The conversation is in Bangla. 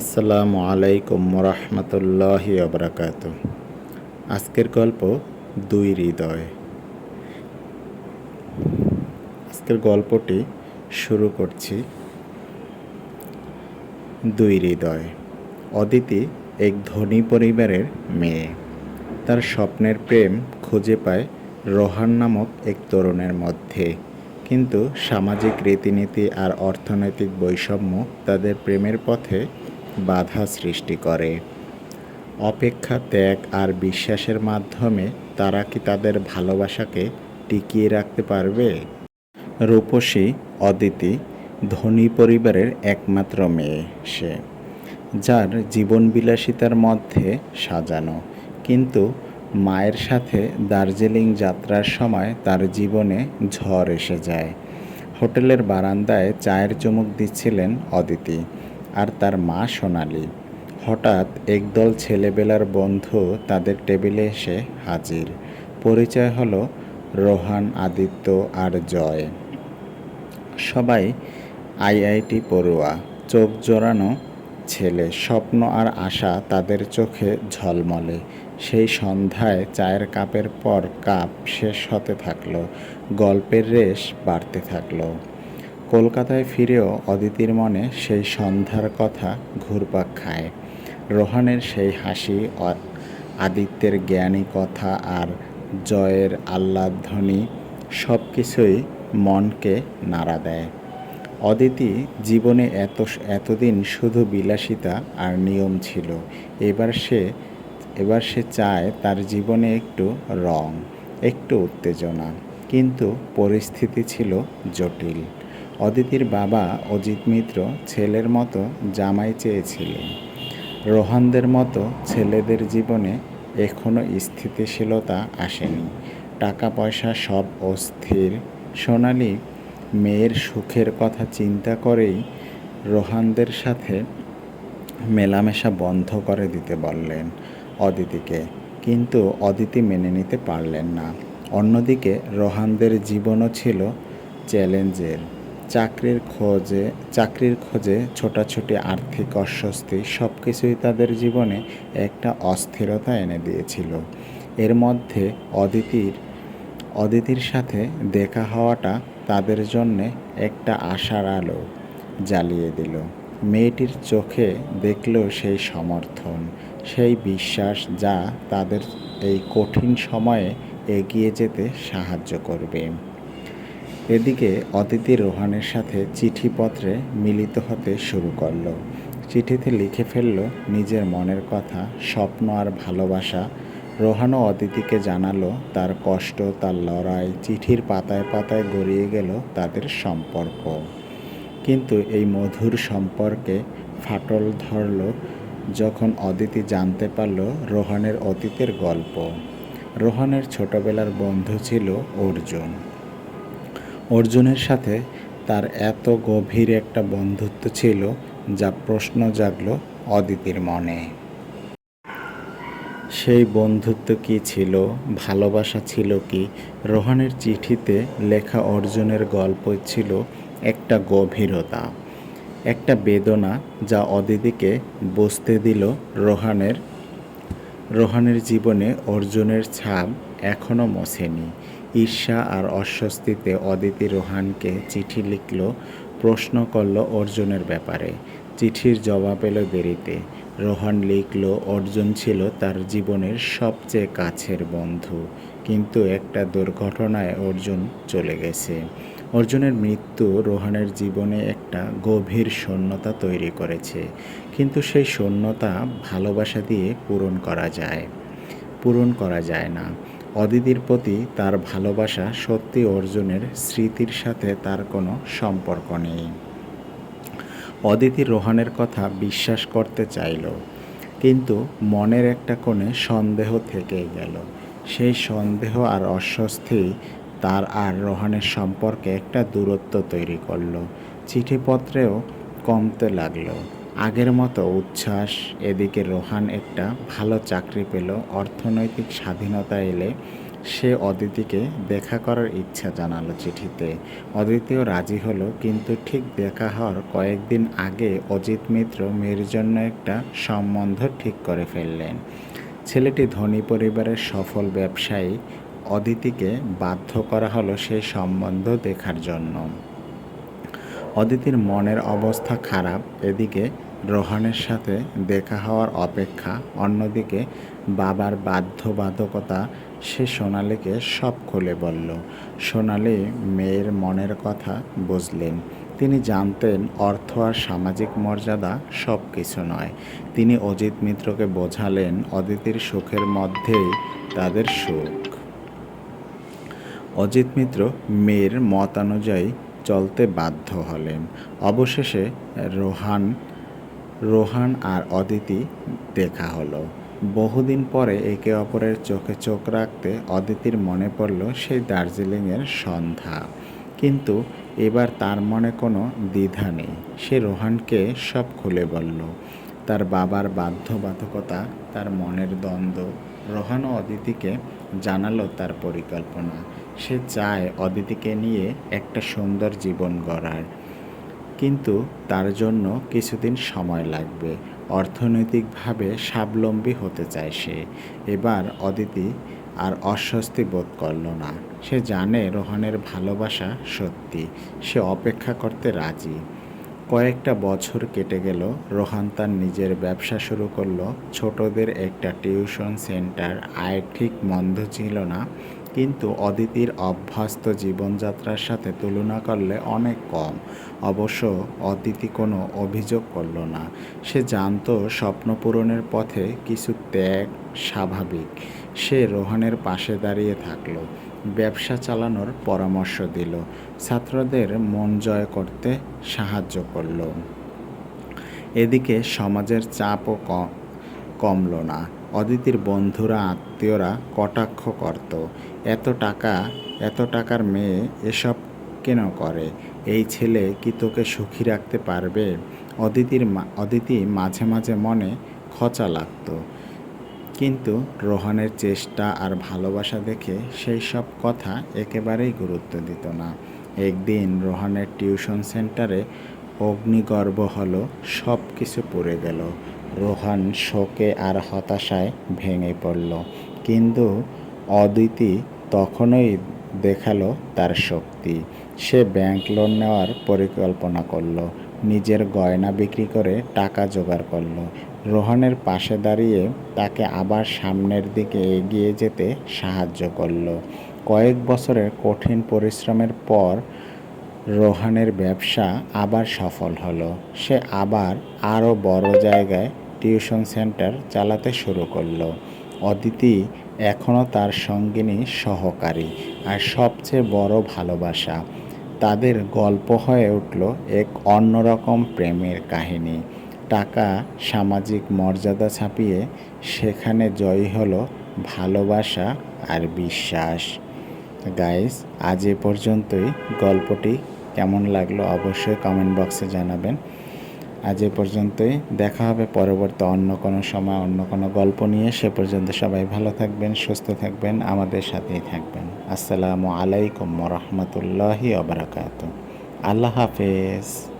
আসসালামু আলাইকুম রহমতুল্লাহি অবরাকাত আজকের গল্প দুই হৃদয়। আজকের গল্পটি শুরু করছি দুই হৃদয়। অদিতি এক ধনী পরিবারের মেয়ে। তার স্বপ্নের প্রেম খুঁজে পায় রোহান নামক এক তরুণের মধ্যে। কিন্তু সামাজিক রীতিনীতি আর অর্থনৈতিক বৈষম্য তাদের প্রেমের পথে বাধা সৃষ্টি করে। অপেক্ষা, ত্যাগ আর বিশ্বাসের মাধ্যমে তারা কি তাদের ভালোবাসাকে টিকিয়ে রাখতে পারবে? রূপসী, অদিতি, ধনী পরিবারের একমাত্র মেয়ে সে, যার জীবনবিলাসিতার মধ্যে সাজানো। কিন্তু মায়ের সাথে দার্জিলিং যাত্রার সময় তার জীবনে ঝড় এসে যায়। হোটেলের বারান্দায় চায়ের চুমুক দিচ্ছিলেন অদিতি। আর তার মা সোনালি। হঠাৎ একদল ছেলেবেলার বন্ধু তাদের টেবিলে এসে হাজির। পরিচয় হলো রোহান, আদিত্য আর জয়। সবাই আইআইটি পড়ুয়া, চোখ জোড়ানো ছেলে। স্বপ্ন আর আশা তাদের চোখে ঝলমলে। সেই সন্ধ্যায় চায়ের কাপের পর কাপ শেষ হতে থাকল, গল্পের রেশ বাড়তে থাকল। কলকাতায় ফিরেও অদিতির মনে সেই সন্ধ্যার কথা ঘুরপাক খায়। রোহানের সেই হাসি আদিত্যের জ্ঞানী কথা আর জয়ের আহ্লাদধ্বনি সব কিছুই মনকে নাড়া দেয়। অদিতি জীবনে এত এতদিন শুধু বিলাসিতা আর নিয়ম ছিল। এবার সে এবার সে চায় তার জীবনে একটু রং, একটু উত্তেজনা। কিন্তু পরিস্থিতি ছিল জটিল। অদিতির বাবা অজিত মিত্র ছেলের মতো জামাই চেয়েছিলেন। রোহানদের মতো ছেলেদের জীবনে এখনও স্থিতিশীলতা আসেনি। টাকা পয়সা সব অস্থির। সোনালি মেয়ের সুখের কথা চিন্তা করেই রোহানদের সাথে মেলামেশা বন্ধ করে দিতে বললেন অদিতিকে। কিন্তু অদিতি মেনে নিতে পারলেন না। অন্যদিকে রোহানদের জীবনও ছিল চ্যালেঞ্জের। চাকরির খোঁজে চাকরির খোঁজে ছোটাছুটি, আর্থিক অস্বস্তি সব কিছুই তাদের জীবনে একটা অস্থিরতা এনে দিয়েছিল। এর মধ্যে অদিতির অদিতির সাথে দেখা হওয়াটা তাদের জন্যে একটা আশার আলো জ্বালিয়ে দিল। মেয়েটির চোখে দেখল সেই সমর্থন, সেই বিশ্বাস যা তাদের এই কঠিন সময়ে এগিয়ে যেতে সাহায্য করবে। এদিকে অদিতি রোহানের সাথে চিঠিপত্রে মিলিত হতে শুরু করল। চিঠিতে লিখে ফেলল, নিজের মনের কথা, স্বপ্ন আর ভালোবাসা। রোহানও অদিতিকে জানালো, তার কষ্ট, তার লড়াই, চিঠির পাতায় পাতায় গড়িয়ে গেল তাদের সম্পর্ক। কিন্তু এই মধুর সম্পর্কে ফাটল ধরল যখন অদিতি জানতে পারল রোহানের অতীতের গল্প। রোহানের ছোটবেলার বন্ধু ছিল অর্জুন। অর্জুনের সাথে তার এত গভীর একটা বন্ধুত্ব ছিল যা প্রশ্ন জাগল অদিতির মনে। সেই বন্ধুত্ব কি ছিল, ভালোবাসা ছিল কি, রোহানের চিঠিতে লেখা অর্জুনের গল্প ছিল একটা গভীরতা, একটা বেদনা যা অদিতিকে বুঝতে দিল রোহানের রোহানের জীবনে অর্জুনের ছাপ এখনও মোছেনি ঈর্ষা আর অস্বস্তিতে অদিতি রোহানকে চিঠি লিখল, প্রশ্ন করল অর্জুনের ব্যাপারে। চিঠির জবাব এলো দেরিতে। রোহান লিখল, অর্জুন ছিল তার জীবনের সবচেয়ে কাছের বন্ধু। কিন্তু একটা দুর্ঘটনায় অর্জুন চলে গেছে। অর্জুনের মৃত্যু রোহানের জীবনে একটা গভীর শূন্যতা তৈরি করেছে। কিন্তু সেই শূন্যতা ভালোবাসা দিয়ে পূরণ করা যায়। পূরণ করা যায় না। অদিতির প্রতি তার ভালোবাসা সত্যি অর্জুনের স্মৃতির সাথে তার কোনো সম্পর্ক নেই। অদিতি রোহানের কথা বিশ্বাস করতে চাইল, কিন্তু মনের একটা কোণে সন্দেহ থেকেই গেল। সেই সন্দেহ আর অস্বস্তি তার আর রোহানের সম্পর্কে একটা দূরত্ব তৈরি করল। চিঠিপত্রেও কমতে লাগল। আগের মতো উচ্ছ্বাস, এদিকে রোহান একটা ভালো চাকরি পেল, অর্থনৈতিক স্বাধীনতা এলে সে অদিতিকে দেখা করার ইচ্ছা জানালো চিঠিতে। অদিতিও রাজি হলো, কিন্তু ঠিক দেখা হওয়ার কয়েকদিন আগে অজিত মিত্র মেয়ের জন্য একটা সম্বন্ধ ঠিক করে ফেললেন। ছেলেটি ধনী পরিবারের সফল ব্যবসায়ী, অদিতিকে বাধ্য করা হলো সেই সম্বন্ধ দেখার জন্য। অদিতির মনের অবস্থা খারাপ, এদিকে রোহানের সাথে দেখা হওয়ার অপেক্ষা, অন্যদিকে বাবার বাধ্যবাধকতা, সে সোনালিকে সব খুলে বলল। সোনালি মেয়ের মনের কথা বুঝলেন। তিনি জানতেন অর্থ আর সামাজিক মর্যাদা সব কিছু নয়। তিনি অজিত মিত্রকে বোঝালেন অদিতির সুখের মধ্যেই তাদের সুখ। অজিত মিত্র মেয়ের মতানুযায়ী চলতে বাধ্য হলেন। অবশেষে রোহান রোহান আর অদিতি দেখা হলো। বহুদিন পরে একে অপরের চোখে চোখ রাখতে অদিতির মনে পড়ল সেই দার্জিলিংয়ের সন্ধ্যা। কিন্তু এবার তার মনে কোনো দ্বিধা নেই। সে রোহানকে সব খুলে বলল। তার বাবার বাধ্যবাধকতা, তার মনের দ্বন্দ্ব। রোহান ও অদিতিকে জানালো তার পরিকল্পনা। সে চায় অদিতিকে নিয়ে একটা সুন্দর জীবন গড়ার। কিন্তু তার জন্য কিছুদিন সময় লাগবে। অর্থনৈতিকভাবে স্বাবলম্বী হতে চায় সে। এবার অদিতি আর অস্বস্তি বোধ করল না। সে জানে রোহনের ভালোবাসা সত্যি। সে অপেক্ষা করতে রাজি। কয়েকটা বছর কেটে গেল, রোহান তার নিজের ব্যবসা শুরু করল। ছোটদের একটা টিউশন সেন্টার। আয় ঠিক মন্দ ছিল না। কিন্তু অদিতির অভ্যস্ত জীবনযাত্রার সাথে তুলনা করলে অনেক কম। অবশ্য অদিতি কোনো অভিযোগ করল না। সে জানত স্বপ্ন পূরণের পথে কিছু ত্যাগ স্বাভাবিক। সে রোহানের পাশে দাঁড়িয়ে থাকল। ব্যবসা চালানোর পরামর্শ দিল। ছাত্রদের মন জয় করতে সাহায্য করল। এদিকে সমাজের চাপও কমল না। অদিতির বন্ধুরা, আত্মীয়রা কটাক্ষ করত, এত টাকা, এত টাকার মেয়ে এসব কেন করে? এই ছেলে কি তোকে সুখী রাখতে পারবে? অদিতির অদিতি মাঝে মাঝে মনে খচা লাগতো। কিন্তু রোহানের চেষ্টা আর ভালোবাসা দেখে সেই সব কথা একেবারেই গুরুত্ব দিত না। একদিন রোহানের টিউশন সেন্টারে অগ্নিগর্ভ হলো সব কিছু পড়ে গেল। রোহান শোকে আর হতাশায় ভেঙে পড়ল। কিন্তু অদিতি তখনই দেখাল তার শক্তি। সে ব্যাংক লোন নেওয়ার পরিকল্পনা করল। নিজের গয়না বিক্রি করে টাকা জোগাড় করল। রোহানের পাশে দাঁড়িয়ে তাকে আবার সামনের দিকে এগিয়ে যেতে সাহায্য করল। কয়েক বছরের কঠিন পরিশ্রমের পর রোহানের ব্যবসা আবার সফল হলো। সে আবার আরও বড় জায়গায় টিউশন সেন্টার চালাতে শুরু করল। অদিতি এখনও তার সঙ্গিনী সহকারী আর সবচেয়ে বড় ভালোবাসা। তাদের গল্প হয়ে উঠল এক অন্যরকম প্রেমের কাহিনী। টাকা, সামাজিক মর্যাদা ছাপিয়ে সেখানে জয়ী হলো ভালোবাসা আর বিশ্বাস। গাইস, আজ এ পর্যন্তই। গল্পটি কেমন লাগল অবশ্যই কমেন্ট বক্সে জানাবেন। আজ এ পর্যন্তই। দেখা হবে পরবর্তী অন্য কোনো সময়, অন্য কোনো গল্প নিয়ে। সে পর্যন্ত সবাই ভালো থাকবেন, সুস্থ থাকবেন, আমাদের সাথেই থাকবেন। আসসালামু আলাইকুম রহমতুল্লাহি অবরাকাত আল্লাহ হাফেজ।